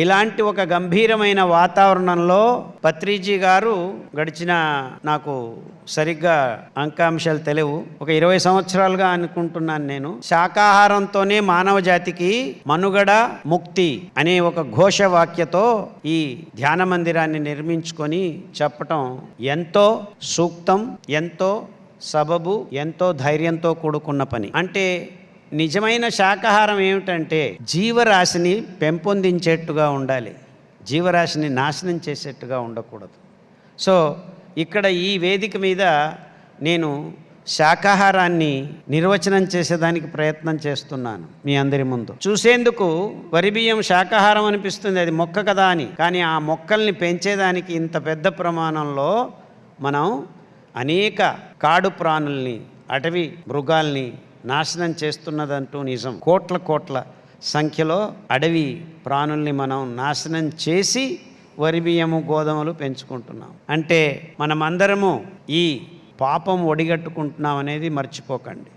ఇలాంటి ఒక గంభీరమైన వాతావరణంలో పత్రిజీ గారు గడిచిన నాకు సరిగ్గా అంకాంశాలు తెలియవు. ఒక ఇరవై సంవత్సరాలుగా అనుకుంటున్నాను నేను. శాకాహారంతోనే మానవ జాతికి మనుగడ ముక్తి అనే ఒక ఘోష వాక్యతో ఈ ధ్యాన మందిరాన్ని నిర్మించుకొని చెప్పటం ఎంతో సూక్తం ఎంతో సబబు ఎంతో ధైర్యంతో కూడుకున్న పని. అంటే నిజమైన శాకాహారం ఏమిటంటే జీవరాశిని పెంపొందించేట్టుగా ఉండాలి. జీవరాశిని నాశనం చేసేట్టుగా ఉండకూడదు. సో ఇక్కడ ఈ వేదిక మీద నేను శాకాహారాన్ని నిర్వచనం చేసేదానికి ప్రయత్నం చేస్తున్నాను మీ అందరి ముందు. చూసేందుకు వరి బియ్యం శాకాహారం అనిపిస్తుంది అది మొక్క కదా అని. కానీ ఆ మొక్కల్ని పెంచేదానికి ఇంత పెద్ద ప్రమాణంలో మనం అనేక కాడు ప్రాణుల్ని అటవీ మృగాల్ని నాశనం చేస్తున్నదంటూ నిజం. కోట్ల కోట్ల సంఖ్యలో అడవి ప్రాణుల్ని మనం నాశనం చేసి వరి బియ్యము గోధుమలు పెంచుకుంటున్నాం. అంటే మనమందరము ఈ పాపం ఒడిగట్టుకుంటున్నాం అనేది మర్చిపోకండి.